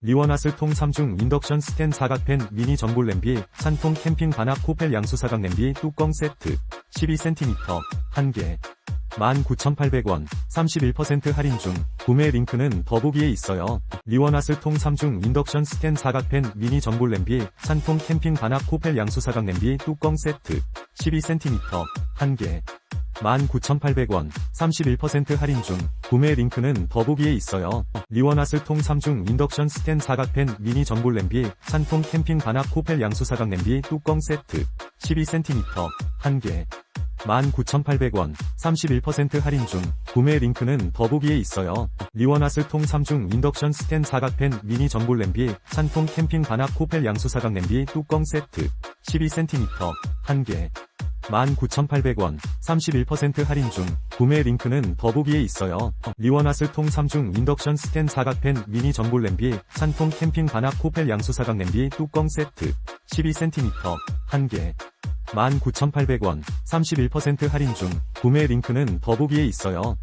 리원아슬 통 3중 인덕션 스텐 사각팬 미니 전골 냄비 찬통 캠핑 반합 코펠 양수 사각 냄비 뚜껑 세트 12cm 1개. 19,800원 31% 할인 중. 구매 링크는 더보기에 있어요. 리원아슬 통 3중 인덕션 스텐 사각팬 미니 전골 냄비 찬통 캠핑 반합 코펠 양수 사각 냄비 뚜껑 세트 12cm 1개 19,800원 31% 할인 중 구매 링크는 더보기에 있어요. 리원아슬 통 3중 인덕션 스텐 사각팬 미니 전골 냄비 찬통 캠핑 반합 코펠 양수 사각 냄비 뚜껑 세트 12cm 1개 19,800원 31% 할인 중 구매 링크는 더보기에 있어요. 리원아슬 통 3중 인덕션 스텐 사각팬 미니 전골 냄비 찬통 캠핑 반합 코펠 양수 사각 냄비 뚜껑 세트 12cm 1개 19,800원 31% 할인 중 구매 링크는 더보기에 있어요. 리원아슬 통 3중 인덕션 스텐 사각팬 미니 전골 냄비 찬통 캠핑 반합 코펠 양수 사각 냄비 뚜껑 세트 12cm 1개 19,800원 31% 할인 중 구매 링크는 더보기에 있어요.